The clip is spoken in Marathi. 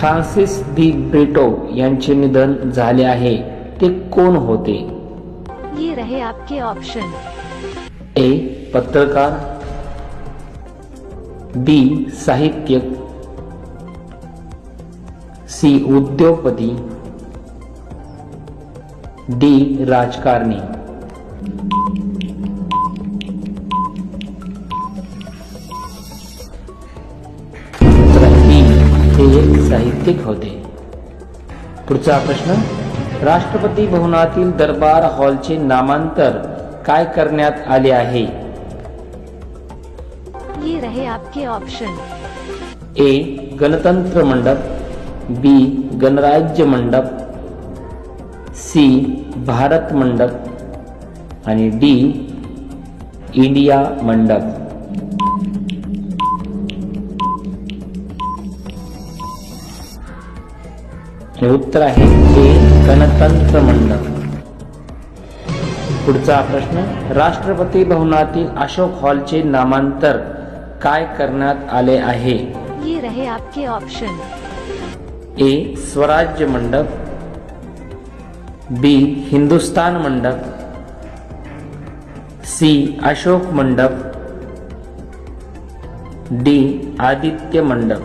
फ्रान्सिस दी ब्रिटो यांचे निधन झाले आहे. ते कोण होते? ये रहे आपके ऑप्शन ए पत्रकार. बी साहित्यक सी उद्योगपती. डी राजकारणी. साहित्यिक होते. पुढचा प्रश्न राष्ट्रपती भवनातील दरबार हॉलचे नामांतर काय करण्यात आले आहे? ये रहे आपके ऑप्शन ए गणतंत्र मंडप बी गणराज्य मंडप सी भारत मंडप आणि डी इंडिया मंडप. हे उत्तर आहे ए गणतंत्र मंडप. पुढचा प्रश्न राष्ट्रपती भवनातील अशोक हॉलचे नामांतर काय करण्यात आले आहे? ये रहे आपके ऑप्शन ए स्वराज्य मंडप. बी हिंदुस्तान मंडप. सी अशोक मंडप. डी आदित्य मंडप.